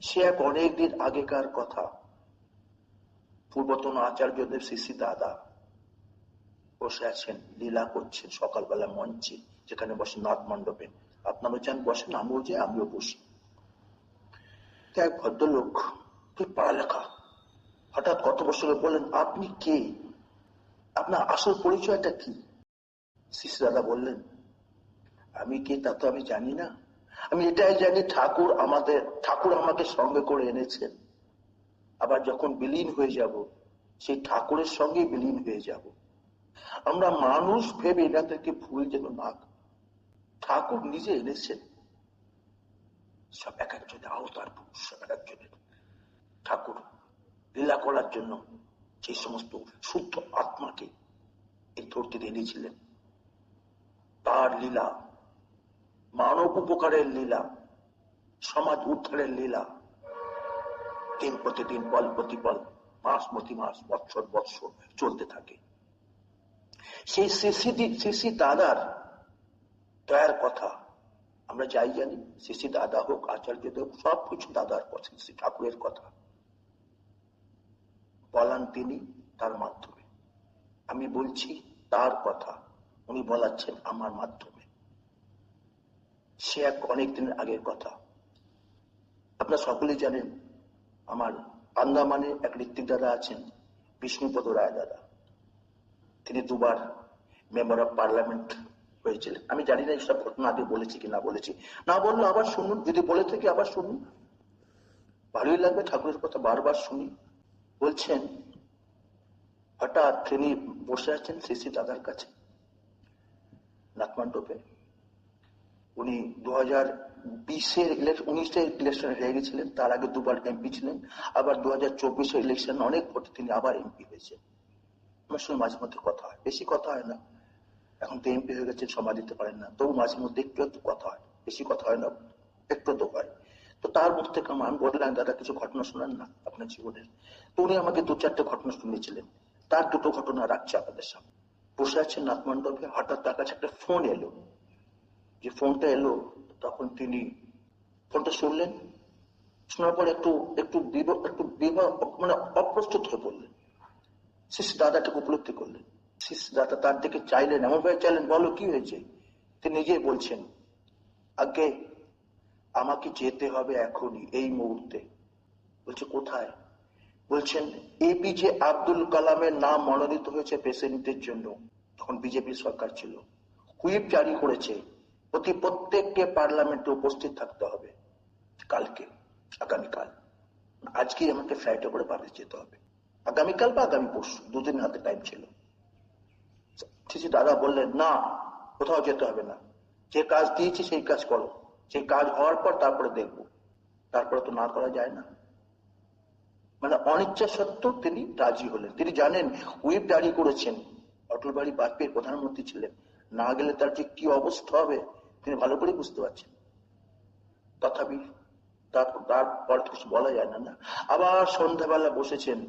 সে এক অনেকদিন আগেকার কথা। পূর্বতন আচার্যদেব শিশি দাদা বসে আছেন, লীলা করছেন সকালবেলা মঞ্চে, যেখানে বসে নাথ মণ্ডপে। আপনারও চান বসেন, আমিও যে আমিও বসি। এক ভদ্রলোক তুই পড়ালেখা? হঠাৎ কত বছর বললেন, আপনি কে? আপনার আসল পরিচয়টা কি? শিশু দাদা বললেন, আমি কে তা তো আমি জানি না। আমি এটাই জানি ঠাকুর আমাদের, ঠাকুর আমাকে সঙ্গে করে এনেছেন আবার যখন বিলীন হয়ে যাব, সেই ঠাকুরের সঙ্গে বিলীন হয়ে যাব। আমরা মানুষ ভেবে এনাদেরকে ভুল যেন না ঠাকুর নিজে এনেছেন। সব এক একজনের আওতার পুরুষ এক একজনের। ঠাকুর লীলা করার জন্য যে সমস্ত শুদ্ধ আত্মাকে এই ধরতে এনেছিলেন। তার লীলা মানব উপকারের লীলা, সমাজ উদ্ধারের লীলা। দিন প্রতিদিন পল প্রতিপল মাস প্রতি মাস বৎসর বৎসর চলতে থাকে। সেই শিশি দাদার দয়ার কথা আমরা যাই জানি শিশি দাদা হোক, আচার্য হোক সবকিছু দাদার কথা শ্রী ঠাকুরের কথা। বলান তিনি তার মাধ্যমে। আমি বলছি তার কথা, উনি বলাচ্ছেন আমার মাধ্যমে। সে এক অনেক দিনের আগের কথা। আপনার সকলেই জানেন, আমার আন্দামানে এক ঋত্বিক দাদা আছেন, বিষ্ণুপদ রায় দাদা। তিনি দুবার মেম্বার অফ পার্লামেন্ট হয়েছিলেন। আমি জানি না এইসব ঘটনা আগে বলেছি কি না বলেছি। না বলল আবার শুনুন, যদি বলে থেকে আবার শুনুন। ভালোই লাগবে, ঠাকুরের কথা বারবার শুনি। বলছেন, হঠাৎ তিনি বসে আছেন শ্রী শ্রী দাদার কাছে নাথমান্ডপে উনি দু হাজার বিশের উনিশের ইলেকশনে হেরে গেছিলেন, তার আগে দুবার এমপি ছিলেন, আবার দু হাজার চব্বিশের ইলেকশন অনেক ভোটে তিনি আবার এমপি হয়েছে আমার সঙ্গে মাঝে মধ্যে কথা হয়, বেশি কথা হয় না। এখন তো এমপি হয়ে গেছে সময় দিতে পারেন না। তবু মাঝে মধ্যে একটু একটু কথা হয়, বেশি কথা হয় না, একটু তো হয়। তো তার মুখ থেকে আমি বললাম দাদা, কিছু ঘটনা শোনান না আপনার জীবনের। তো উনি আমাকে দু চারটে ঘটনা শুনিয়েছিলেন। তার দুটো ঘটনা রাখছে আপনাদের সামনে। বসে আছেন নাথমণ্ডপে হঠাৎ তার কাছে একটা ফোন এলো। যে ফোনটা এলো, তখন তিনি ফোনটা শুনলেন, শোনার পর একটু একটু একটু বিবাহ মানে অপ্রস্তুত হয়ে পড়লেন। শিশু দাদাটাকে উপলব্ধি করলেন। শিশু দাদা তার দিকে চাইলেন এমন ভাবে চাইলেন, বলো কি হয়েছে? তিনি নিজেই বলছেন, আগে আমাকে যেতে হবে এখনই, এই মুহূর্তে। বলছে, কোথায়? বলছেন এপিজে আব্দুল কালামের নাম মনোনীত হয়েছে প্রেসিডেন্টের জন্য। তখন বিজেপি সরকার ছিল। হুইপ জারি করেছে। প্রতি প্রত্যেককে পার্লামেন্টে উপস্থিত থাকতে হবে। কালকে, আগামীকাল। আজকেই আমাকে ফ্লাইটে করে পাঠিয়ে যেতে হবে। আগামীকাল বা আগামী পরশু, দুদিন হাতে টাইম ছিল। দাদা বললেন, না, কোথাও যেতে হবে না। যে কাজ দিয়েছি সেই কাজ করো। সেই কাজ হওয়ার পর তারপরে দেখব। তারপরে তো না করা যায় না। মানে অনিচ্ছা সত্ত্বেও তিনি রাজি হলেন। তিনি জানেন হুইপ জারি করেছেন। অটল বাড়ি বাজপেয়ীর প্রধানমন্ত্রী ছিলেন। না গেলে তার যে কি অবস্থা হবে তিনি ভালো করে বুঝতে পারছেন। তথাপি তারপর কিছু বলা যায় না না? আবার সন্ধ্যাবেলা বসেছেন,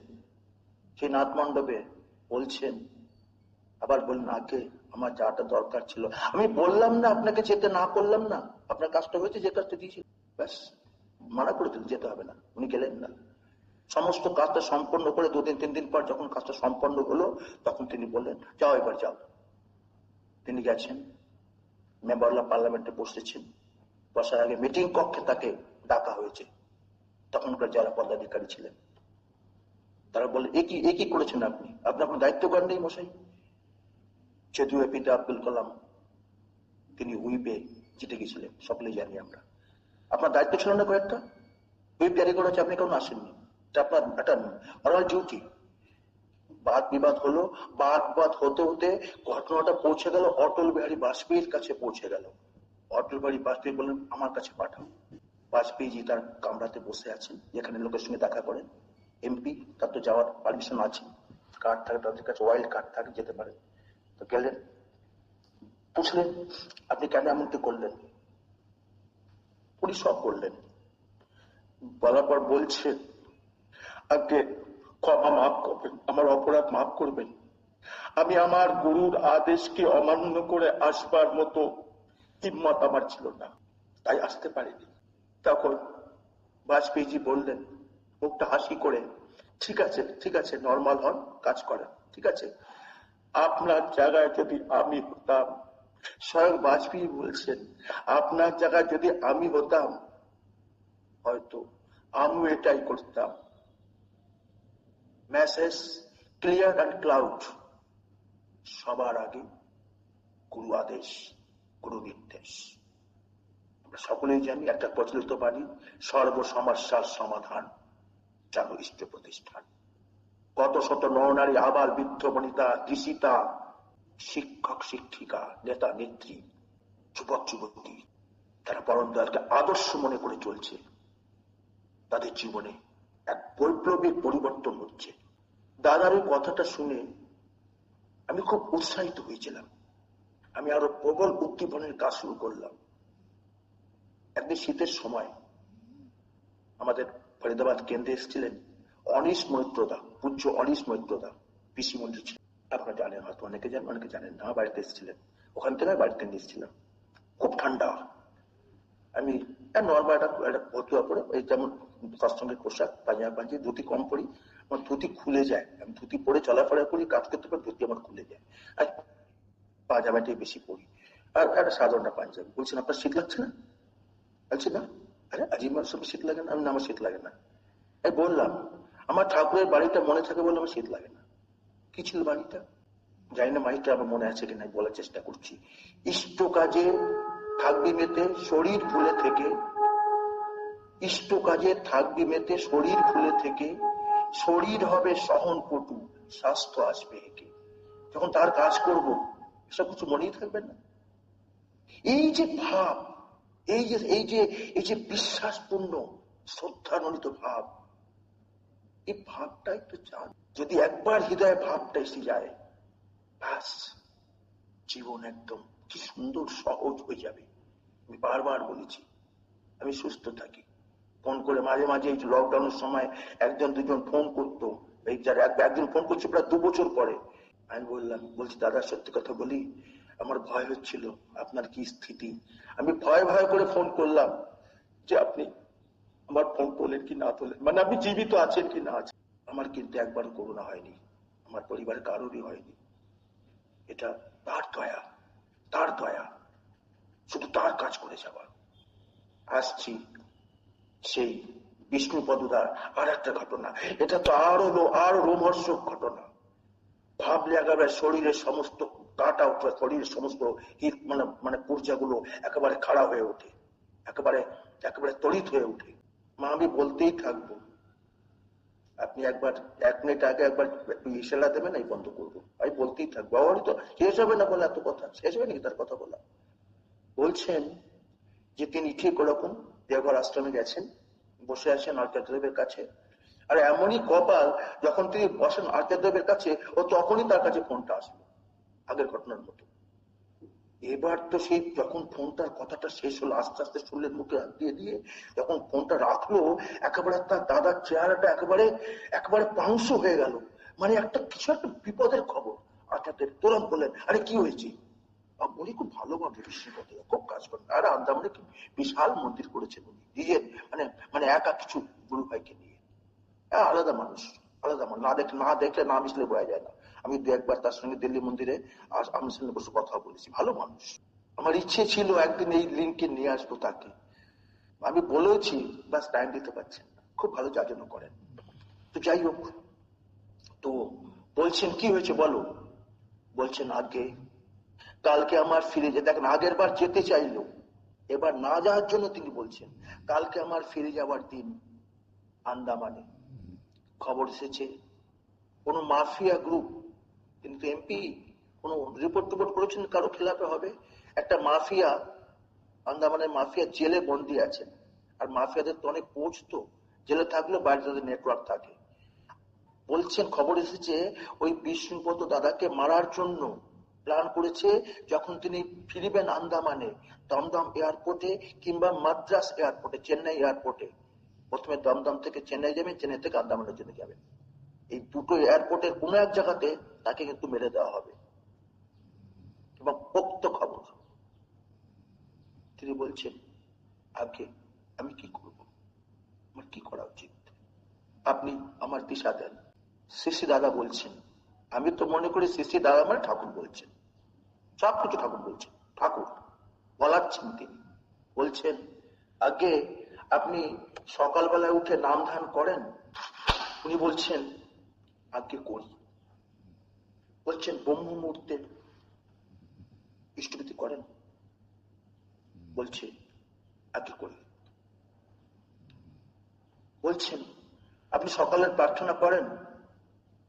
সেই নাথ মণ্ডপে বলছেন, আবার বললেন, আগে আমার যাটা দরকার ছিল। আমি বললাম না, আপনাকে যেতে না করলাম না। আপনার কাজটা হয়েছে, যে কাজটা দিয়েছিল। ব্যাস, মানা করে দিল যেতে হবে না। উনি গেলেন না। সমস্ত কাজটা সম্পন্ন করে দুদিন, তিন দিন পর যখন কাজটা সম্পন্ন হলো, তখন তিনি বললেন, যাও এবার, যাও। তিনি গেছেন। মেম্বার পার্লামেন্টে বসেছেন। বসার আগে মিটিং কক্ষে তাকে ডাকা হয়েছে। তখনকার যারা পদাধিকারী ছিলেন। তারা বলে একই একই করেছেন আপনি? আপনি আপনার দায়িত্ব করেন নেই মশাই? যদিও এপিতে আব্দুল কালাম, তিনি উইপে জিতে গেছিলেন, সকলেই জানি আমরা। আপনার দায়িত্ব ছিল না কয়েকটা? হুইপ জারি করেছে, আপনি কেমন আসেননি। এটা আপনার একটা মরাল ডিউটি বাদ বিবাদ হলো, বাদ বিবাদ হতে হতে ঘটনাটা পৌঁছে গেল, অটল বিহারী বাজপেয়ীর কাছে পৌঁছে গেল। অটল বিহারী বাজপেয়ী বললেন, আমার কাছে পাঠাও। বাজপেয়ীজি তার কামরাতে বসে আছেন, যেখানে লোকের সঙ্গে দেখা করেন। এমপি, তার তো যাওয়ার পারমিশন আছে। কার্ড থাকে, তাদের কাছে ওয়াইল্ড কার্ড থাকে, যেতে পারে। তো গেলেন, পুছলেন, আপনি কেন এমনটি করলেন? উনি সব করলেন বলার পর বলছেন আগে ক্ষমা মাফ করবেন, আমার অপরাধ মাফ করবেন। আমি আমার গুরুর আদেশকে অমান্য করে আসবার মতো হিম্মত আমার ছিল না, তাই আসতে পারিনি। তখন বাজপেয়ীজি বললেন, মুখটা হাসি করে, ঠিক আছে ঠিক আছে নর্মাল হন, কাজ করেন, ঠিক আছে। আপনার জায়গায় যদি আমি হতাম, স্বয়ং বাজপেয়ী বলছেন, আপনার জায়গায় যদি আমি হতাম, হয়তো আমিও এটাই করতাম। মেসেজ ক্লিয়ার অ্যান্ড ক্লাউড সবার আগে গুরু আদেশ, গুরু নির্দেশ। আমরা সকলেই জানি একটা প্রচলিত বাণী সর্ব সমস্যার সমাধান জানো ইষ্ট প্রতিষ্ঠান। কত শত নরনারী আবার বৃদ্ধ বনিতা ঋষিতা শিক্ষক, শিক্ষিকা, নেতা, নেত্রী, যুবক, যুবতী, তারা পরম দয়ালকে আদর্শ মনে করে চলছে। তাদের জীবনে এক বৈপ্লবিক পরিবর্তন হচ্ছে। দাদার ওই কথাটা শুনে আমি খুব উৎসাহিত হয়েছিলাম। আমি আরও প্রবল উদ্দীপনের কাজ শুরু করলাম। একদিন শীতের সময় আমাদের ফরিদাবাদ কেন্দ্রে এসেছিলেন অনিশ মৈত্রদা পূজ্য অনিশ মৈত্রদা পিসি মন্ত্রী ছিলেন। আপনারা জানেন, হয়তো অনেকে জানেন অনেকে জানেন না, বাড়িতে এসেছিলেন। ওখান থেকে বাড়িতে নিয়েছিলাম খুব ঠান্ডা। আমি নর্মাল একটা ভতুয়া পরে, এই যেমন সৎসঙ্গের পোশাক, পাঞ্জাবি পাঞ্জি ধুতি কম পরি। আমার ধুতি খুলে যায়। আমি ধুতি পরে চলাফেরা করি কাজ করতে পারি ধুতি আমার খুলে যায়। আর পাজামাটাই বেশি পরি। আর একটা সাধারণ পাঞ্জাবি। বলছেন, আপনার শীত লাগছে না? বলছি, না। আরে আজিমার সব শীত লাগে না। আমি আমার শীত লাগে না। এই বললাম, আমার ঠাকুরের বাড়িটা মনে থাকে বলে আমার শীত লাগে না। কি ছিল বাড়িটা? জানি না মাইকটা আমার মনে আছে কিনা বলার চেষ্টা করছি। ইষ্ট কাজে থাকবি মেতে শরীর ফুলে থেকে। ইষ্ট কাজে থাকবি মেতে শরীর ফুলে থেকে। শরীর হবে সহন পটু স্বাস্থ্য আসবে একে। যখন তার কাজ করব, এসব কিছু মনেই থাকবে না। এই যে ভাব, এই যে এই যে এই যে বিশ্বাসপূর্ণ, শ্রদ্ধান্বিত ভাব, এই ভাবটা একটু চান। যদি একবার হৃদয়ে ভাবটা এসে যায়, ব্যাস, জীবন একদম কি সুন্দর সহজ হয়ে যাবে। আমি বারবার বলেছি, আমি সুস্থ থাকি। ফোন করে মাঝে মাঝে এই লকডাউনের সময় একজন দুজন ফোন করতো। এই যার একদিন ফোন করছে প্রায় দু বছর পরে। আমি বললাম, বলছি, দাদা, সত্যি কথা বলি, আমার ভয় হচ্ছিল। আপনার কি স্থিতি? আমি ভয় ভয় করে ফোন করলাম যে, আপনি আমার ফোন তোলেন কি না তোলেন? মানে আপনি জীবিত আছেন কি না আছেন? আমার কিন্তু একবার করোনা হয়নি। আমার পরিবারের কারোরই হয়নি। এটা তার দয়া তার দয়া। শুধু তার কাজ করে যাওয়া। আসছি। সেই বিষ্ণু পদুদার আর একটা ঘটনা। এটা তো আরও আরও রোমহর্ষক ঘটনা। ভাবলে একেবারে শরীরের সমস্ত কাটা উঠে, শরীরের সমস্ত হিট মানে মানে পূর্জাগুলো একেবারে খাড়া হয়ে ওঠে। একেবারে একেবারে তড়িৎ হয়ে ওঠে। মা, আমি বলতেই থাকব। আপনি একবার, এক মিনিট আগে একবার ইশারা দেবেন এই বন্ধ করব। আমি বলতেই থাকব। আমারই তো শেষ হবে না বলে এত কথা? শেষ হবে নাকি তার কথা বলা? বলছেন যে তিনি ঠিক ওরকম দেওঘর আশ্রমে গেছেন, বসে আছেন আচার্যদেবের কাছে। আর এমনই কপাল যখন তিনি বসেন আচার্যদেবের কাছে, ও তখনই তার কাছে ফোনটা আসলো, আগের ঘটনার মতো। এবার তো সেই যখন ফোনটার কথাটা শেষ হলো, আস্তে আস্তে শুনলেন মুখে হাত দিয়ে দিয়ে, যখন ফোনটা রাখল, একেবারে তার দাদার চেহারাটা একেবারে একেবারে পাংশ হয়ে গেল। মানে একটা কিছু একটা বিপদের খবর। আচার্যের তোরম বললেন আরে কি হয়েছে? উনি খুব ভালোভাবে বিশ্বপতি খুব কাজ করেন আর আন্দামানে কি বিশাল মন্দির করেছেন উনি। নিজের মানে মানে একা কিছু গুরু ভাইকে নিয়ে। আলাদা মানুষ আলাদা মানুষ। না দেখলে না দেখলে না মিশলে বোঝা যায় না। আমি দু একবার তার সঙ্গে দিল্লি মন্দিরে আমার সঙ্গে বসে কথা বলেছি। ভালো মানুষ। আমার ইচ্ছে ছিল একদিন এই লিঙ্কে নিয়ে আসব তাকে। আমি বলেছি বাস টাইম দিতে পারছেন খুব ভালো যাচনা করেন। তো যাই হোক, তো বলছেন, কি হয়েছে বলো? বলছেন, আগে কালকে আমার ফিরে যে দেখেন আগের বার যেতে চাইলো এবার না যাওয়ার জন্য তিনি বলছেন, কালকে আমার ফিরে যাওয়ার দিন আন্দামানে। খবর এসেছে, কোন মাফিয়া গ্রুপ কিন্তু এমপি কোন রিপোর্ট টিপোর্ট করেছেন কারও খেলাপে হবে? একটা মাফিয়া, আন্দামানের মাফিয়া জেলে বন্দি আছেন। আর মাফিয়াদের তো অনেক পৌঁছতো জেলে থাকলেও বাইরে তাদের নেটওয়ার্ক থাকে। বলছেন, খবর এসেছে, ওই বিষ্ণুপত দাদাকে মারার জন্য প্ল্যান করেছে, যখন তিনি ফিরবেন আন্দামানে, দমদম এয়ারপোর্টে কিংবা মাদ্রাস এয়ারপোর্টে, চেন্নাই এয়ারপোর্টে। প্রথমে দমদম থেকে চেন্নাই যাবেন, চেন্নাই থেকে আন্দামানের জন্য যাবেন। এই দুটো এয়ারপোর্টের কোন এক জায়গাতে তাকে কিন্তু মেরে দেওয়া হবে। এবং পোক্ত খবর। তিনি বলছেন, আগে আমি কি করব? আমার কি করা উচিত? আপনি আমার দিশা দেন। শিশি দাদা বলছেন আমি তো মনে করি শিশি দাদা মানে ঠাকুর বলছেন। সব কিছু ঠাকুর বলছেন। ঠাকুর, বলাচ্ছেন তিনি। বলছেন, আগে আপনি সকালবেলায় উঠে নাম ধান করেন? উনি বলছেন, আগে করি। বলছেন ব্রহ্ম মুহূর্তে ইষ্টভীতি করেন? বলছে আগে করি। বলছেন, আপনি সকালের প্রার্থনা করেন?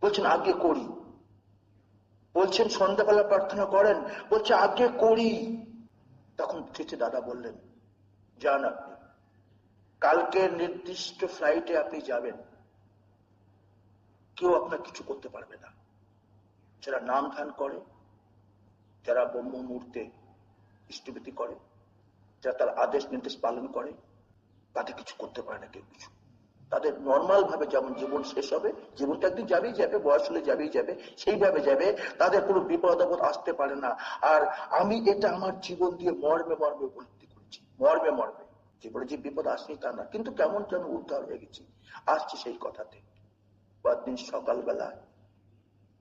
বলছেন, আগে করি। বলছেন, সন্ধ্যাবেলা প্রার্থনা করেন, বলছে, আগে করি। তখন থেকে দাদা বললেন, যান আপনি, কালকে নির্দিষ্ট ফ্লাইটে আপনি যাবেন। কেউ আপনার কিছু করতে পারবে না। যারা নাম ধান করে, যারা ব্রহ্ম মুহূর্তে ইষ্টভীতি করে, যারা তার আদেশ নির্দেশ পালন করে, তাদের কিছু করতে পারে না কেউ কিছু। তাদের নর্মাল ভাবে যেমন জীবন শেষ হবে, জীবনটা একদিন যাবেই যাবে, বয়স হলে যাবেই যাবে, সেইভাবে যাবে, তাদের কোনো বিপদ আপদ আসতে পারে না। আর আমি এটা আমার জীবন দিয়ে মর্মে মর্মে উপলব্ধি করছি, মর্মে মর্মে। জীবনে যে বিপদ আসেনি তা না, কিন্তু কেমন যেন উদ্ধার হয়ে গেছি। আসছি সেই কথাতে। পরদিন সকালবেলা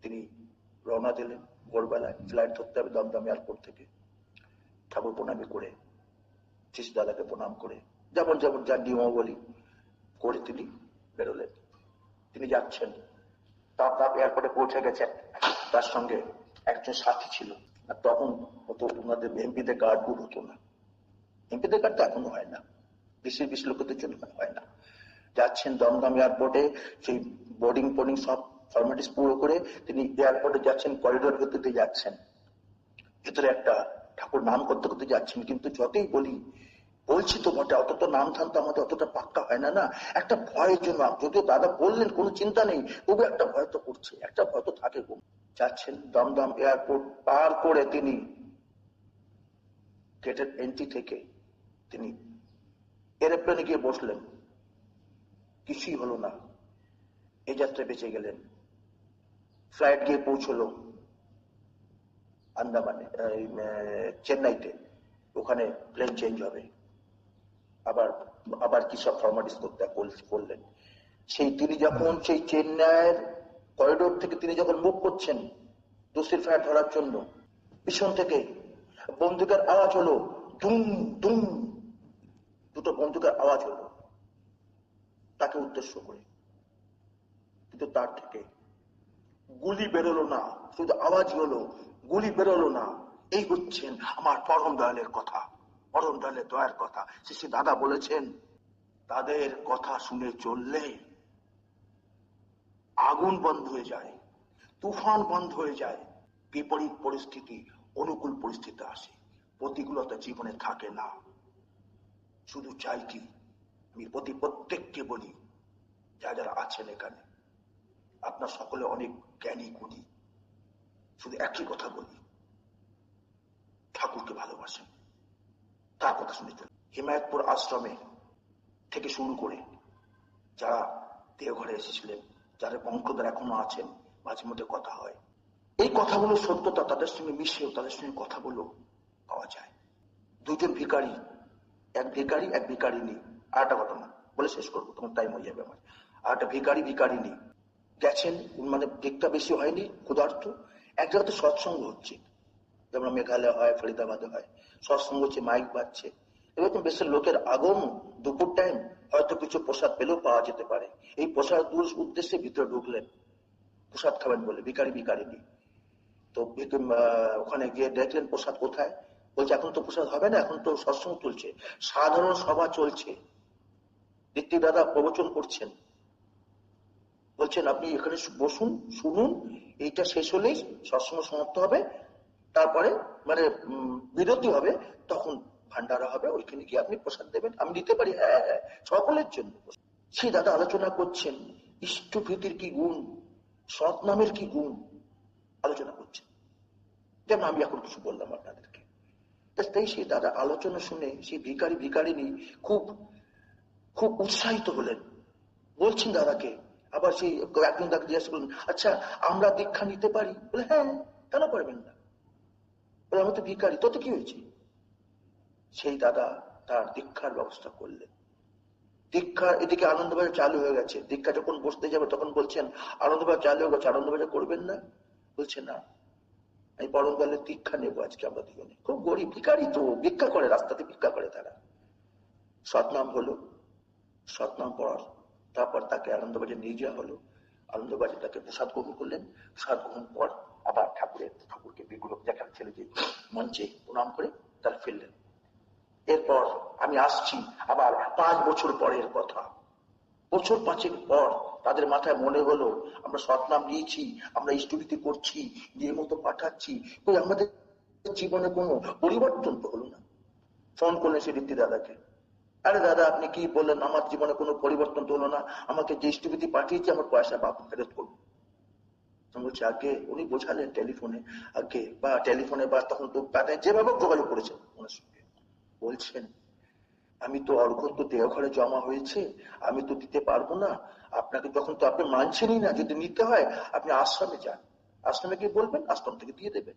তিনি রওনা দিলেন ভোরবেলায়, ফ্লাইট ধরতে হবে দমদম এয়ারপোর্ট থেকে। ঠাকুর প্রণামী করে শিশু দাদাকে প্রণাম করে, যেমন যেমন যার নিয়মাবলী করে তিনি বেরোলেন। তিনি যাচ্ছেন। তাপ এয়ারপোর্টে পৌঁছে গেছেন। তার সঙ্গে একজন সাথী ছিল। আর তখন হতো ওনাদের এমপিদের গার্ড গুড হতো না। এমপিদের গার্ড তো এখনও হয় না। বেশি বেশি লোকদের জন্য হয় না। যাচ্ছেন দমদম এয়ারপোর্টে। সেই বোর্ডিং ফোর্ডিং সব ফর্মালিটিস পুরো করে তিনি এয়ারপোর্টে যাচ্ছেন করিডোর ভেতরে যাচ্ছেন। ভেতরে একটা ঠাকুর নাম করতে করতে যাচ্ছেন। কিন্তু যতই বলি বলছি তো বটে অত তো নাম ধান তো আমাদের অতটা পাক্কা হয় না না? একটা ভয়ের জন্য যদিও দাদা বললেন, কোনো চিন্তা নেই, তবু একটা ভয় তো করছে, একটা ভয় তো থাকে গো। যাচ্ছেন দমদম এয়ারপোর্ট পার করে তিনি, গেটের এন্ট্রি থেকে তিনি এরোপ্লেনে গিয়ে বসলেন। কিছুই হলো না। এই যাত্রা বেঁচে গেলেন। ফ্লাইট গিয়ে পৌঁছলো আন্দামানে চেন্নাইতে। ওখানে প্লেন চেঞ্জ হবে। আবার আবার কি সব ফর্মালিটিস করতে বললেন? সেই তিনি যখন সেই চেন্নাইয়ের করিডোর থেকে তিনি যখন মুখ করছেন, দোষীর ফ্লাইট ধরার জন্য, পিছন থেকে বন্দুকের আওয়াজ হলো দুম দুম, দুটো বন্দুকের আওয়াজ হলো। তাকে উদ্দেশ্য করে। কিন্তু তার থেকে গুলি বেরোলো না, শুধু আওয়াজই হলো, গুলি বেরোলো না। এই হচ্ছেন আমার পরম দয়ালের কথা। পরম দয়ালের দয়ার কথা। শ্রী দাদা বলেছেন, তাদের কথা শুনে চললে আগুন বন্ধ হয়ে যায়, তুফান বন্ধ হয়ে যায়, বিপরীত পরিস্থিতি, অনুকূল পরিস্থিতি আসে। প্রতিকূলতা জীবনে থাকে না। শুধু চাই কি, আমি প্রতি প্রত্যেককে বলি, যা যারা আছেন এখানে, আপনার সকলে অনেক জ্ঞানী গুণী। শুধু একই কথা বলি, ঠাকুরকে ভালোবাসেন। তার কথা শুনে হিমায়তপুর আশ্রমে থেকে শুরু করে যারা দেওঘরে এসেছিলেন যারা বংশধর এখনও আছেন, মাঝে মধ্যে কথা হয়। এই কথাগুলো সত্যতা তাদের সঙ্গে মিশেও তাদের সঙ্গে কথা বলেও পাওয়া যায়। দুজন ভিকারি এক ভিকারি এক ভিকারিনী আর একটা ঘটনা বলে শেষ করব তখন টাইম হয়ে যাবে আমার। আর একটা ভিকারি ভিকারিনী গেছেন মানে দিকটা বেশি হয়নি, ক্ষুধার্ত। এক জায়গাতে সৎসঙ্গ হচ্ছে। যেমন মেঘালয় হয় ফরিদাবাদে হয়। সৎসঙ্গ হচ্ছে মাইক বাজছে। এরকম বেশের লোকের আগম দুপুর টাইম হয়তো কিছু প্রসাদ পেলেও পাওয়া যেতে পারে। এই প্রসাদ দূর উদ্দেশ্যে ভিতরে ঢুকলেন। প্রসাদ খাবেন বলে ভিকারি ভিকারিনী তো ওখানে গিয়ে দেখলেন প্রসাদ কোথায়? বলছে, এখন তো প্রসাদ হবে না, এখন তো সৎসঙ্গ চলছে। সাধারণ সভা চলছে। দ্বিতীয় দাদা প্রবচন করছেন। বলছেন, আপনি এখানে বসুন, শুনুন। এইটা শেষ হলেই সৎসঙ্গ সমাপ্ত হবে। তারপরে মানে বিরতি হবে, তখন ভান্ডারা হবে, ওইখানে গিয়ে আপনি প্রসাদ দেবেন। আমি দিতে পারি হ্যাঁ হ্যাঁ সকলের জন্য। সেই দাদা আলোচনা করছেন ইষ্টভীতির কি গুণ সৎ নামের কি গুণ, আলোচনা করছেন। যেমন আমি এখন কিছু বললাম আপনাদেরকে। তাই সেই দাদা আলোচনা শুনে সেই ভিকারি ভিকারিনী খুব খুব উৎসাহিত হলেন। বলছেন দাদাকে, আবার সেই একজন দাদা জিজ্ঞাসা করলেন আচ্ছা আমরা দীক্ষা নিতে পারি? বলে হ্যাঁ কেন পারবেন না? বলে আমি তো ভিকারি তোতে কি হয়েছে? সেই দাদা তার দীক্ষার ব্যবস্থা করলেন। দীক্ষা এদিকে আনন্দবাজার চালু হয়ে গেছে। দীক্ষা যখন বসতে যাবে, তখন বলছেন, আনন্দবাজার চালু হয়ে গেছে, আনন্দবাজার করবেন না? বলছে, না। আমি পরমকালে দীক্ষা নেব আজকে আমরা দুজনে। খুব গরিব ভিকারি তো, ভিক্ষা করে, রাস্তাতে ভিক্ষা করে তারা। সৎনাম হলো, সৎনাম পড়ার তারপর তাকে আনন্দবাজার নিয়ে যাওয়া হলো। আনন্দবাজার তাকে প্রসাদ গ্রহণ করলেন। প্রসাদ গ্রহণ পর আবার ঠাকুরের, ঠাকুরকে বিগ্রহ যেখানে ছেলে যে মঞ্চে প্রণাম করে তার ফেললেন। এরপর আমি আসছি আবার পাঁচ বছর পরের কথা। বছর পাঁচেক পর তাদের মাথায় মনে হলো, আমরা সৎনাম নিয়েছি, আমরা ইষ্টভীতি করছি নিয়ে মতো পাঠাচ্ছি আমাদের জীবনে কোনো পরিবর্তন তো হলো না। ফোন করলেন সে ঋদ্ধি দাদাকে। আরে দাদা, আপনি কি বললেন, আমার জীবনে কোনো পরিবর্তন তো হলো না, আমাকে যে ইষ্টভীতি পাঠিয়েছি, আমার পয়সা বাপ ফেরত করব বলছে আগে উনি বোঝালেন টেলিফোনে, আগে বা টেলিফোনে বা তখন তো যেভাবে যোগাযোগ করেছেন ওনার সঙ্গে। বলছেন, আমি তো অর্ঘ তো দেওঘরে জমা হয়েছে, আমি তো দিতে পারব না। আপনাকে যখন তো আপনি মানছেনই না, যদি নিতে হয়, আপনি আশ্রমে যান। আশ্রমে গিয়ে বলবেন, আশ্রম থেকে দিয়ে দেবেন।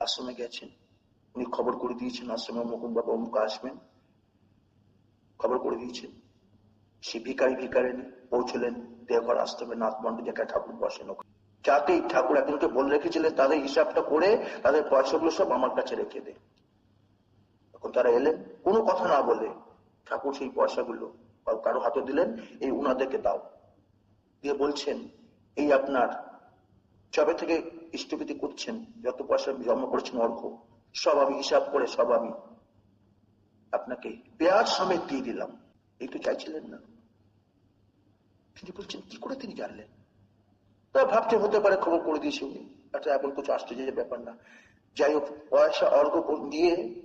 আশ্রমে গেছেন। উনি খবর করে দিয়েছেন, আশ্রমে মুকুম বাবা অমুক আসবেন। খবর করে দিয়েছেন। সে ভিকারি ভিকারিনী পৌঁছলেন দেওঘর আশ্রমে নাথ মন্ডল জায়গায় ঠাকুর বসেন যাতেই ঠাকুর একজনকে বলে রেখেছিলেন, তাদের হিসাবটা করে তাদের পয়সাগুলো সব আমার কাছে রেখে দেয় তখন তারা এলেন, কোনো কথা না বলে ঠাকুর সেই পয়সাগুলো কারও হাতে দিলেন, এই উনাদেরকে দাও। দিয়ে বলছেন, এই আপনার যবে থেকে ইষ্টপতি করছেন, যত পয়সা জমা করেছেন অর্ঘ, সব আমি হিসাব করে সব আমি আপনাকে পেয়ার সমেত দিয়ে দিলাম। এই তো চাইছিলেন না। তিনি বলছেন, কি করে তিনি জানলেন? তা ভাবতে হতে পারে খবর করে দিয়েছে উনি। একটা এমন কিছু আশ্চর্যের ব্যাপার না। যাই হোক, পয়সা, অর্ঘ দিয়ে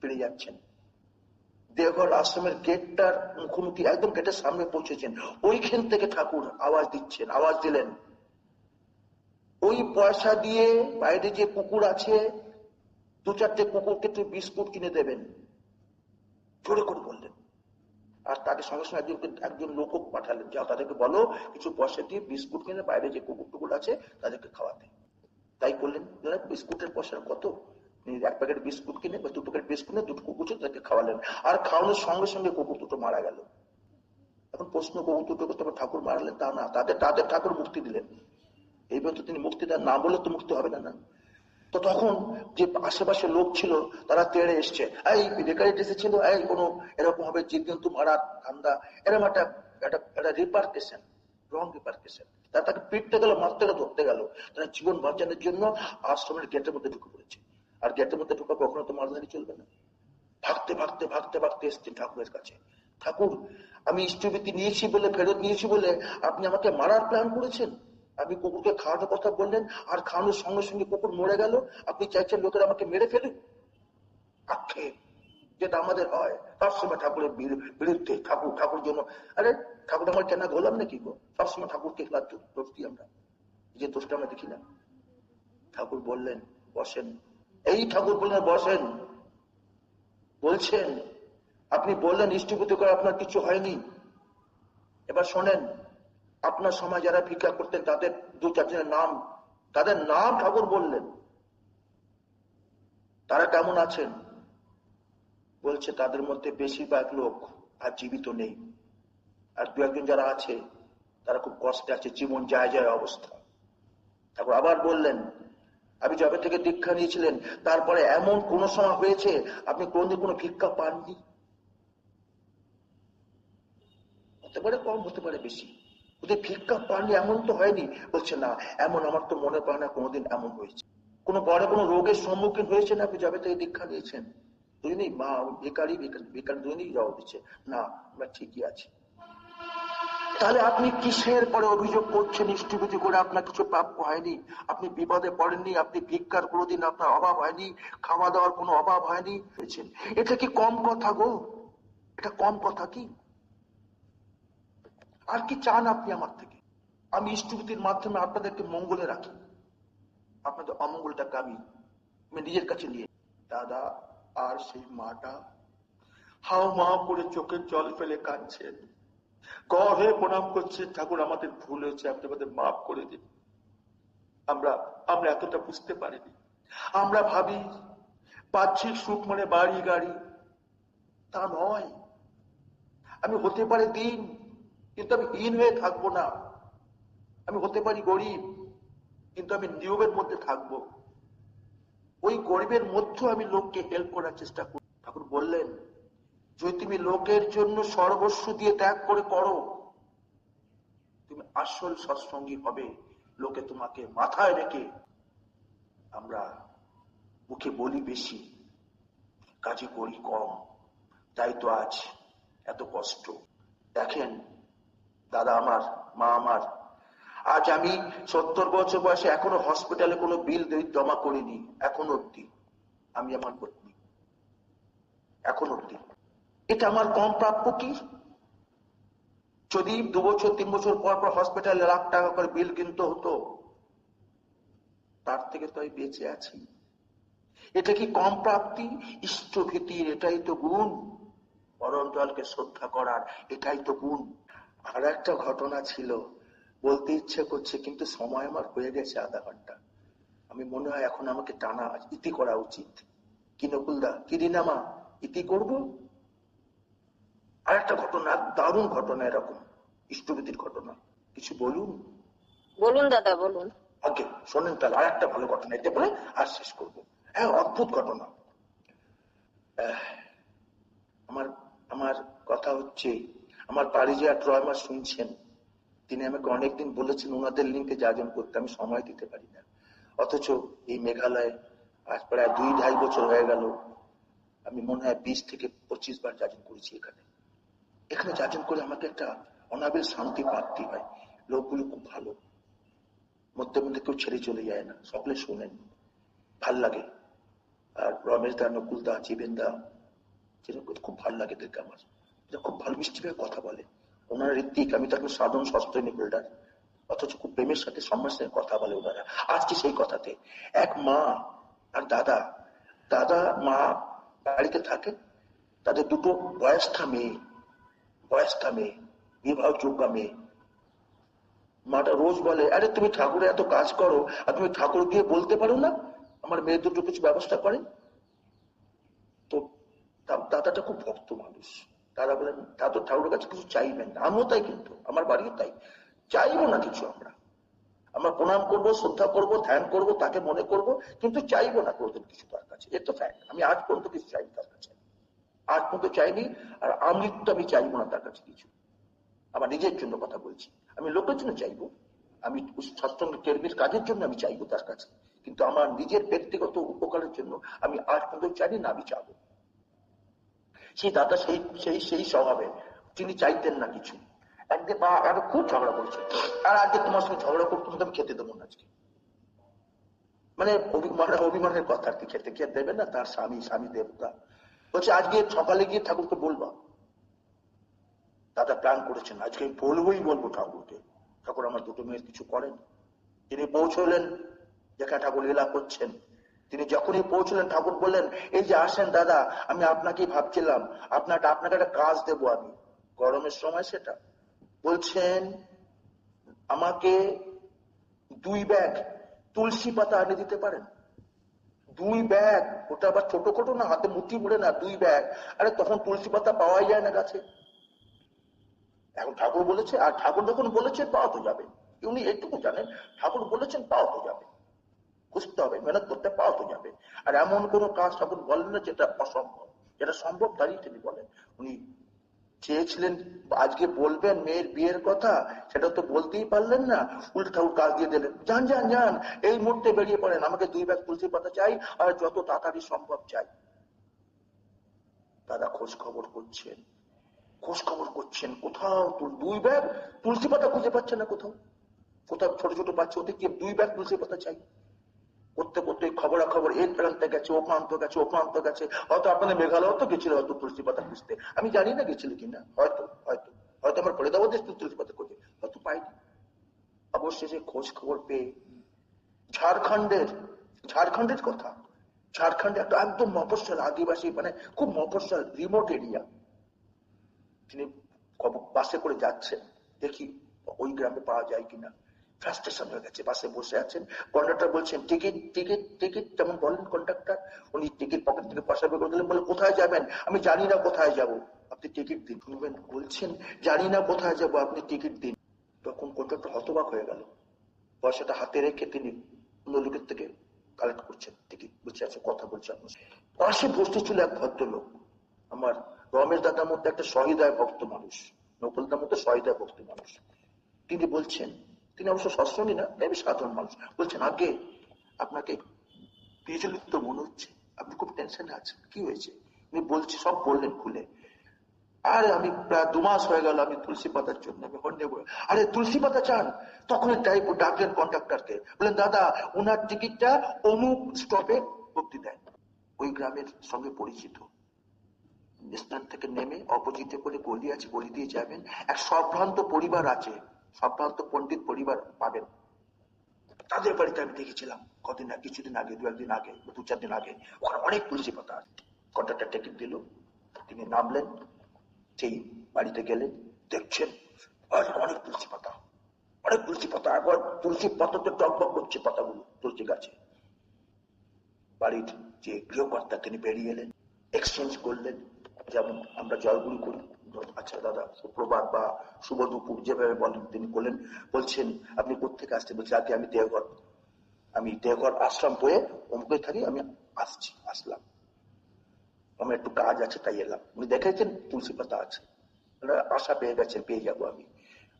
পেরে যাচ্ছেন। দেওঘর আশ্রমের গেটটার মুখোমুখি, একদম গেটের সামনে পৌঁছেছেন। ওইখান থেকে ঠাকুর আওয়াজ দিচ্ছেন, আওয়াজ দিলেন। ওই পয়সা দিয়ে বাইরে যে কুকুর আছে দু চারটে কুকুরকে একটু বিস্কুট কিনে দেবেন। জোরে করে বললেন। আর তাদের সঙ্গে সঙ্গে একজন একজন লোক পাঠালেন। যা তাদেরকে বলো, কিছু পয়সা দিয়ে বিস্কুট কিনে বাইরে যে কুকুর টুকুর আছে, তাদেরকে খাওয়াতে। তাই করলেন। বিস্কুটের পয়সা কত? এক প্যাকেট বিস্কুট কিনে বা দু প্যাকেট বিস্কুট কিনে দুটো কুকুর তাদেরকে খাওয়ালেন। আর খাওয়ানোর সঙ্গে সঙ্গে কুকুর দুটো মারা গেল। এখন প্রশ্ন, কুকুর দুটোকে তোমার ঠাকুর মারলেন? তা না। তাদের তাদের ঠাকুর মুক্তি দিলেন। এইবার তো তিনি মুক্তি দেন না বলে তো মুক্তি হবে না না। তো তখন যে আশেপাশে লোক ছিল, তারা তেড়ে এসছে। এই, বেকারি এসেছিল এই, কোনো এরকম হবে জীবজন্তু মারার ধান্দা এরকম একটা একটা রিপার্কেশন রং রিপার্কেশন তারা তাকে পিটতে গেল মারতে গেল ধরতে গেল। তারা জীবন বাঁচানোর জন্য আশ্রমের গেটের মধ্যে ঢুকে পড়েছে। আর গেটের মধ্যে ঢুকা কখনো তো মারধারি চলবে না। ভাগতে ভাগতে ভাগতে ভাগতে এসছেন ঠাকুরের কাছে। ঠাকুর, আমি ইষ্টভীতি নিয়েছি বলে, ফেরত নিয়েছি বলে আপনি আমাকে মারার প্ল্যান করেছেন? আপনি কুকুরকে খাওয়ানোর কথা বললেন আর খাওয়ানোর সঙ্গে সঙ্গে কুকুর মরে গেল, আপনি চাইছেন লোকের আমাকে মেরে ফেলুন আক্ষেপ যেটা আমাদের হয় সবসময় ঠাকুরের বিরুদ্ধে ঠাকুর ঠাকুর জন্য। আরে ঠাকুর আমার কেনা গোলাম নাকি গো? সবসময় ঠাকুরকে আমরা। যে দোষটা আমরা দেখি না। ঠাকুর বললেন, বসেন। এই ঠাকুর বললেন, বসেন। বলছেন, আপনি বললেন, ইষ্টভূত করে আপনার কিছু হয়নি। এবার শোনেন আপনার সময় যারা ভিক্ষা করতেন, তাদের দু চারজনের নাম, তাদের নাম ঠাকুর বললেন। তারা কেমন আছেন? বলছে, তাদের মধ্যে বেশিরভাগ লোক আর জীবিত নেই। আর দু একজন যারা আছে, তারা খুব কষ্টে আছে, জীবন যায় যায় অবস্থা। তারপর আবার বললেন, আপনি যবে থেকে দীক্ষা নিয়েছিলেন, তারপরে এমন কোন সময় হয়েছে, আপনি কোনদিন কোনো ভিক্ষা পাননি? হতে পারে কম, হতে পারে বেশি। ওদের ভিক্ষা পাননি এমন তো হয়নি। বলছে, না, এমন আমার তো মনে পড়ে না, কোনোদিন এমন হয়েছে। কোনো বড় কোনো রোগের সম্মুখীন হয়েছেন আপনি যবে থেকে দীক্ষা নিয়েছেন। দুজনেই মা বেকারি বেকার দুজনেই জবাব দিচ্ছে, না, আমরা ঠিকই আছি। তাহলে আপনি কিসের পরে অভিযোগ করছেন? ইষ্টভূতি করে আপনার কিছু প্রাপ্য হয়নি। আপনি বিপদে পড়েননি, আপনি ভিক্ষার কোনোদিন আপনার অভাব হয়নি, খাওয়া দাওয়ার কোনো অভাব হয়নি। এটা কি কম কথা গো? এটা কম কথা কি? আর কি চান আপনি আমার থেকে? আমি ইষ্টভূতির মাধ্যমে আপনাদেরকে মঙ্গলে রাখি। আপনাদের অমঙ্গলটাকে আমি নিজের কাছে নিয়ে দাদা, আর সেই মাটা? হাও মা করে চোখের জল ফেলে কাঁদছেন গহে প্রণাম করছে, ঠাকুর আমাদের ভুল হয়েছে, আপনি আমাদের মাফ করে দিন। আমরা আমরা এতটা বুঝতে পারিনি। আমরা ভাবি, পাচ্ছি সুখ মানে বাড়ি গাড়ি তা নয়। আমি হতে পারে দিন কিন্তু আমি হীন হয়ে থাকব না। আমি হতে পারি গরিব, কিন্তু আমি নিয়মের মধ্যে থাকব। ওই গরিবের মধ্যেও আমি লোককে হেল্প করার চেষ্টা করি ঠাকুর বললেন, যদি তুমি লোকের জন্য সর্বস্ব দিয়ে ত্যাগ করে করো, তুমি আসল সৎসঙ্গী হবে। লোকে তোমাকে মাথায় রেখে আমরা মুখে বলি বেশি, কাজে করি কম। তাই তো আজ এত কষ্ট। দেখেন দাদা আমার, মা আমার। আজ আমি সত্তর বছর বয়সে এখনও হসপিটালে কোনো বিল জমা করিনি, এখন অব্দি আমি আমার পত্নী। এখন অব্দি এটা আমার কম প্রাপ্য কি? যদি দু বছর, তিন বছর পর পর হসপিটালে লাখ টাকা করে বিল কিনতে হতো, তার থেকে তো আমি বেঁচে আছি। এটা কি কম প্রাপ্তি ইষ্টভীতির, এটাই তো গুণ। পরন্তলকে শ্রদ্ধা করার, এটাই তো গুণ। আর একটা ঘটনা ছিল বলতে ইচ্ছে করছে কিন্তু সময় আমার হয়ে গেছে আধা ঘণ্টা। আমি মনে হয় এখন আমাকে টানা ইতি করা উচিত। কি নকুলদা? কি রিনামা ইতি করব? আর একটা ঘটনা দারুণ ঘটনা এরকম ইষ্টভীতির ঘটনা। কিছু বলুন? বলুন দাদা বলুন। ওকে শোনেন তাহলে আর একটা ভালো ঘটনা এটা বলে আর শেষ করব। হ্যাঁ অদ্ভুত ঘটনা। আমার আমার কথা হচ্ছে আমার বাড়ি যে আর ট্রয় মাস শুনছেন, তিনি আমাকে অনেকদিন বলেছেন ওনাদের লিঙ্কে যাজন করতে, আমি সময় দিতে পারি না। অথচ এই মেঘালয়ে আজ প্রায় দুই ঢাই বছর হয়ে গেল, আমি মনে হয় বিশ থেকে পঁচিশ বার যাজন করেছি এখানে। এখানে যাজন করে আমাকে একটা অনাবিল শান্তি প্রাপ্তি হয়। লোকগুলো খুব ভালো। মধ্যে মধ্যে কেউ ছেড়ে চলে যায় না, সকলে শোনেন। ভালো লাগে। আর রমেশ দা, নকুল দা, জীবেন দা খুব ভালো লাগে এদেরকে আমার। খুব ভালো মিষ্টি ভাবে কথা বলে, ওনারা ঋত্বিক, আমি তাকে সাধন সস্ত্রনী বিল্ডার অথচ খুব প্রেমের সাথে, সম্মানের সাথে কথা বলে ওনারা। আজকে সেই কথাতে এক মা আর দাদা দাদা, মা বাড়িতে থাকে, তাদের দুটো বয়স্কা মেয়ে বয়স্কা মেয়ে বিবাহ যোগ্য মেয়ে। মাটা রোজ বলে, আরে তুমি ঠাকুরে এত কাজ করো, আর তুমি ঠাকুর গিয়ে বলতে পারো না? আমার মেয়ে দুটো কিছু ব্যবস্থা করেন তো, দাদাটা খুব ভক্ত মানুষ। দাদা বলেন, দাদু ঠাকুরের কাছে কিছু চাইবেন না। আমিও তাই কিন্তু, আমার বাড়িও তাই। চাইব না কিছু আমরা। আমরা প্রণাম করব, শ্রদ্ধা করব, ধ্যান করব, তাকে মনে করব, কিন্তু চাইব না কোনোদিন কিছু তার কাছে। এ তো ফ্যাক্ট আমি আজ পর্যন্ত কিছু চাইনি তার কাছে। আজ পর্যন্ত চাইনি, আর আমৃত্যু আমি চাইব না তার কাছে কিছু। আমার নিজের জন্য কথা বলছি। আমি লোকের জন্য চাইব। আমি সৎসঙ্গ কেরবির কাজের জন্য আমি চাইব তার কাছে। কিন্তু আমার নিজের ব্যক্তিগত উপকারের জন্য আমি আজ পর্যন্ত চাইনি, না আমি চাবো। সেই দাদা সেই সেই সেই স্বভাবে। তিনি চাইতেন না কিছু। একদিন বা আরও খুব ঝগড়া করেছে। আর আজকে তোমার সঙ্গে ঝগড়া করতে কিন্তু আমি খেতে দেবো না আজকে। মানে অভিমান, অভিমানের কথা আর কি, খেতে খেয়ে দেবে না তার স্বামী স্বামী দেবতা। বলছে, আজকে সকালে গিয়ে ঠাকুরকে বলবা। দাদা প্ল্যান করেছেন, আজকে আমি বলবোই বলব ঠাকুরকে। ঠাকুর আমার দুটো মেয়ের কিছু করেন। তিনি পৌঁছলেন, যেখানে ঠাকুর লীলা করছেন। তিনি যখনই পৌঁছলেন, ঠাকুর বললেন, এই যে আসেন দাদা, আমি আপনাকেই ভাবছিলাম আপনার আপনাকে একটা কাজ দেবো আমি। গরমের সময় সেটা। বলছেন, আমাকে দুই ব্যাগ তুলসী পাতা এনে দিতে পারেন? দুই ব্যাগ? ওটা আবার ছোট ছোট না? হাতে মুঠি মুড়ে না, দুই ব্যাগ? আরে, তখন তুলসী পাতা পাওয়াই যায় না গাছে। এখন ঠাকুর বলেছে, আর ঠাকুর যখন বলেছে, পাওয়া তো যাবে। উনি এইটুকু জানেন, ঠাকুর বলেছেন, পাওয়া তো যাবে। খুঁজতে হবে, মেহনত করতে পাওয়া যাবে। আর এমন কোন কাজ ঠাকুর বলেন না যেটা অসম্ভব। যেটা সম্ভব তারই তিনি বলেন। উনি চেয়েছিলেন, আজকে বলবেন মেয়ের বিয়ের কথা, সেটা তো বলতেই পারলেন না। উল্টো ঠাকুর কাজ দিয়ে দিলেন, যান যান যান, এই মুহূর্তে বেরিয়ে পড়েন, আমাকে দুই ব্যাগ তুলসী পাতা চাই, আর যত তাড়াতাড়ি সম্ভব চাই। দাদা খোঁজ খবর করছেন, খোঁজ খবর করছেন, কোথাও দুই ব্যাগ তুলসী পাতা খুঁজে পাচ্ছে না কোথাও? কোথাও ছোট ছোট বাচ্চা ওদের দুই ব্যাগ তুলসী পাতা চাই? করতে করতে খবরাখবর এই প্রান্তে গেছে, ও প্রান্ত গেছে, ও প্রান্ত গেছে। হয়তো আপনাদের মেঘালয় তো গেছিল হয়তো তুলসী পাতা খুঁজতে। আমি জানি না গেছিল কিনা হয়তো হয়তো। হয়তো আমার ফরিদাবাদ দেশ তুলসী পাতা খুঁজে। হয়তো পাইনি। অবশেষে খোঁজ খবর পেয়ে ঝাড়খণ্ডের ঝাড়খণ্ডের কথা। ঝাড়খণ্ডে একটা একদম মফস্বল আদিবাসী মানে খুব মফস্বল রিমোট এরিয়া তিনি বাসে করে যাচ্ছেন। দেখি ওই গ্রামে পাওয়া যায় কিনা। ফ্রাস্ট্রেশন হয়ে গেছে, বাসে বসে আছেন। কন্ডাক্টর বলছেন, টিকিট টিকিট টিকিট। যেমন বলেন কন্ডাক্টর, উনি টিকিট পকেট থেকে পয়সা বের করে দিলেন। বলে কোথায় যাবেন? আমি জানি না কোথায় যাব। আপনি টিকিট দিন। বলছেন, জানি না কোথায় যাব, আপনি টিকিট দিন। তখন কন্ডাক্টর হতবাক হয়ে গেল। পয়সাটা হাতে রেখে তিনি অন্য লোকের থেকে কালেক্ট করছেন। টিকিট বলছে আচ্ছা কথা বলছে আপনার পাশে বসতে ছিল এক ভদ্রলোক। আমার রমেশ দাদার মধ্যে একটা সহিদায় ভক্ত মানুষ, নকল নকুলদার মধ্যে সহিদায় ভক্ত মানুষ। তিনি বলছেন তিনি অবশ্য সৎসঙ্গী না এমনি সাধারণ মানুষ। বলছেন, আগে আপনাকে বিচলিত মনে হচ্ছে? আপনি খুব টেনশনে আছেন। কি হয়েছে? উনি বলছে, সব বললেন খুলে। আরে, আমি প্রায় দু মাস হয়ে গেল আমি তুলসী পাতার জন্য, আমি বলে আরে, তুলসী পাতা চান? তখন টাইপ ডাকলেন কন্ট্রাক্টরকে বললেন, দাদা ওনার টিকিটটা অমুক স্টপে ভক্তি দেন ওই গ্রামের সঙ্গে পরিচিত। স্থান থেকে নেমে অপোজিটে করে গলি আছে, গলি দিয়ে যাবেন। এক সম্ভ্রান্ত পরিবার আছে। সম্ভ্রান্ত পণ্ডিত পরিবার পাবেন। তাদের বাড়িতে আমি দেখেছিলাম কদিন কিছুদিন আগে, দু একদিন আগে দু চার দিন আগে, ওখানে অনেক তুলসী পাতা আছে। কন্ট্রাক্টর টিকিট দিল, তিনি নামলেন, সেই বাড়িতে গেলেন, দেখছেন অনেক তুলসী পাতা। অনেক তুলসী পাতা, একবার তুলসী পাতাতে টকবক করছে পাতাগুলো, তুলসী গাছে। বাড়ির যে গৃহকর্তা, তিনি বেরিয়ে এলেন এক্সচেঞ্জ করলেন, যেমন আমরা জয়গুরু করি। আচ্ছা দাদা, সুপ্রভাত বা শুভ দুপুর, যেভাবে বলেন তিনি বললেন বলছেন, আপনি কোথেকে আসছেন? বলছি, আগে আমি দেহঘর আমি দেহঘর আশ্রম বয়ে অমুকে থাকি আমি আসছি, আসলাম। আমার একটু কাজ আছে, তাই এলাম। উনি দেখেছেন তুলসী পাতা আছে। আশা পেয়ে গেছেন, পেয়ে যাব আমি।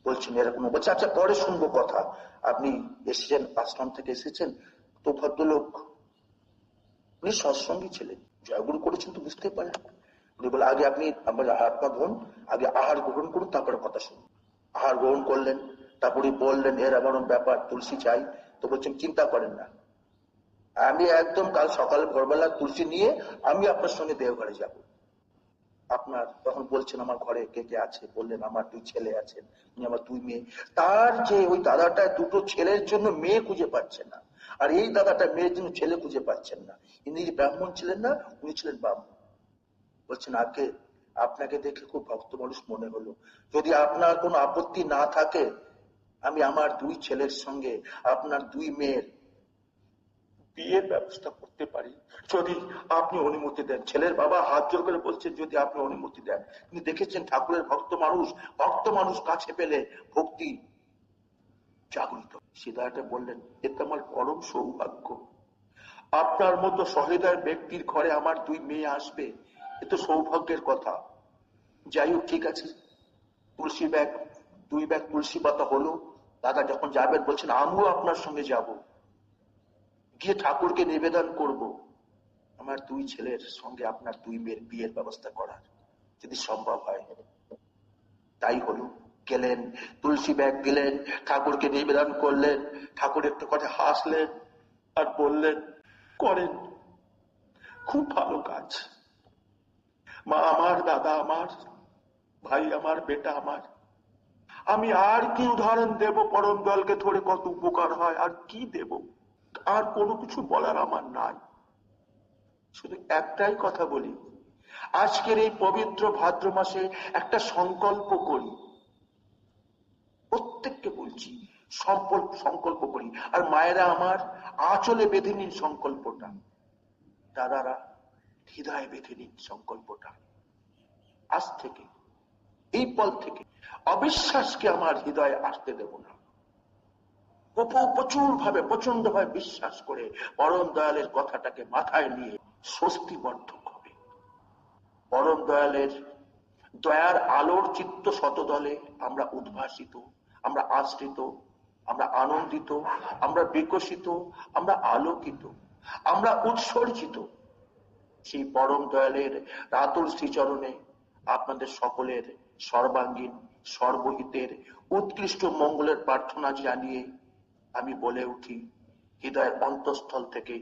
বলছেন, এরকম বলছে আচ্ছা পরে শুনব কথা। আপনি এসেছেন, আশ্রম থেকে এসেছেন, তো ভদ্রলোক, উনি সৎসঙ্গী ছিলেন। জয়গুরু করেছেন তো বুঝতে পারেন উনি বলে, আগে আপনি হাত পা ধোন, আগে আহার গ্রহণ করুন, তারপরে কথা শুনুন। আহার গ্রহণ করলেন, তারপরে বললেন, এর এমন ব্যাপার, তুলসী চাই। তো বলছেন, চিন্তা করেন না। আমি একদম কাল সকালে ভোরবেলা তুলসী নিয়ে আমি আপনার সঙ্গে দেওঘরে যাব। আপনার তখন বলছেন, আমার ঘরে কে কে আছে? বললেন, আমার দুই ছেলে আছেন, উনি আমার দুই মেয়ে। তার যে ওই দাদাটা দুটো ছেলের জন্য মেয়ে খুঁজে পাচ্ছেন না। আর এই দাদাটা মেয়ের জন্য ছেলে খুঁজে পাচ্ছেন না। ইনি ব্রাহ্মণ ছিলেন না, উনি ছিলেন ব্রাহ্মণ বলছেন, আগে আপনাকে দেখে খুব ভক্ত মানুষ মনে হলো। যদি আপনার কোনো আপত্তি না থাকে, আমি আমার দুই ছেলের সঙ্গে আপনার দুই মেয়ের বিয়ের ব্যবস্থা করতে পারি। যদি আপনি অনুমতি দেন। ছেলের বাবা হাত জোর করে বলছেন, যদি আপনি অনুমতি দেন। তিনি দেখেছেন ঠাকুরের ভক্ত মানুষ ভক্ত মানুষ কাছে পেলে ভক্তি জাগরিত সিদ্ধার্থ বললেন এতে আমার পরম সৌভাগ্য। আপনার মতো সহৃদয় ব্যক্তির ঘরে আমার দুই মেয়ে আসবে। এ সৌভাগ্যের কথা। যাই হোক ঠিক আছে। তুলসী ব্যাগ, দুই ব্যাগ তুলসী পাতা হলো। দাদা যখন যাবেন, বলছেন, আমিও আপনার সঙ্গে যাব। গিয়ে ঠাকুরকে নিবেদন করব। আমার দুই ছেলের সঙ্গে আপনার দুই মেয়ের বিয়ের ব্যবস্থা করার। যদি সম্ভব হয়। তাই হলো, গেলেন, তুলসী ব্যাগ দিলেন, ঠাকুরকে নিবেদন করলেন, ঠাকুর একটু কথা হাসলেন আর বললেন, করেন। খুব ভালো কাজ। মা আমার, দাদা আমার, ভাই আমার, বেটা আমার। আমি আর কি উদাহরণ দেব পরম দলকে ধরে কত উপকার হয়, আর কি দেব? আর কোনো কিছু বলার আমার নাই। শুধু একটাই কথা বলি, আজকের এই পবিত্র ভাদ্র মাসে একটা সংকল্প করি। প্রত্যেককে বলছি সংকল্প সংকল্প করি। আর মায়েরা আমার আঁচলে বেঁধে নিন সংকল্পটা। দাদারা হৃদয়ে বেঁধে নিন সংকল্পটা। আজ থেকে, এই পল থেকে, অবিশ্বাসকে আমার হৃদয়ে আসতে দেব না। প্রচুর ভাবে প্রচণ্ড ভাবে বিশ্বাস করে পরম দয়ালের কথাটাকে মাথায় নিয়ে স্বস্তিবর্ধক হবে। পরম দয়ালের দয়ার আলোর চিত্ত শতদলে আমরা উদ্ভাসিত, আমরা আশ্রিত, আমরা আনন্দিত, আমরা বিকশিত, আমরা আলোকিত, আমরা উৎসর্জিত। সেই পরম দয়ালের রাতুল শ্রীচরণে আপনাদের সকলের সর্বাঙ্গীন, সর্বহিতের উৎকৃষ্ট মঙ্গলের প্রার্থনা জানিয়ে আমি বলে উঠি, হৃদয়ের অন্তঃস্থল থেকে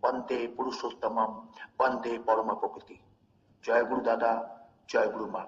বন্দে পুরুষোত্তমম, বন্দে পরমা প্রকৃতি জয় গুরু দাদা, জয় গুরু মা।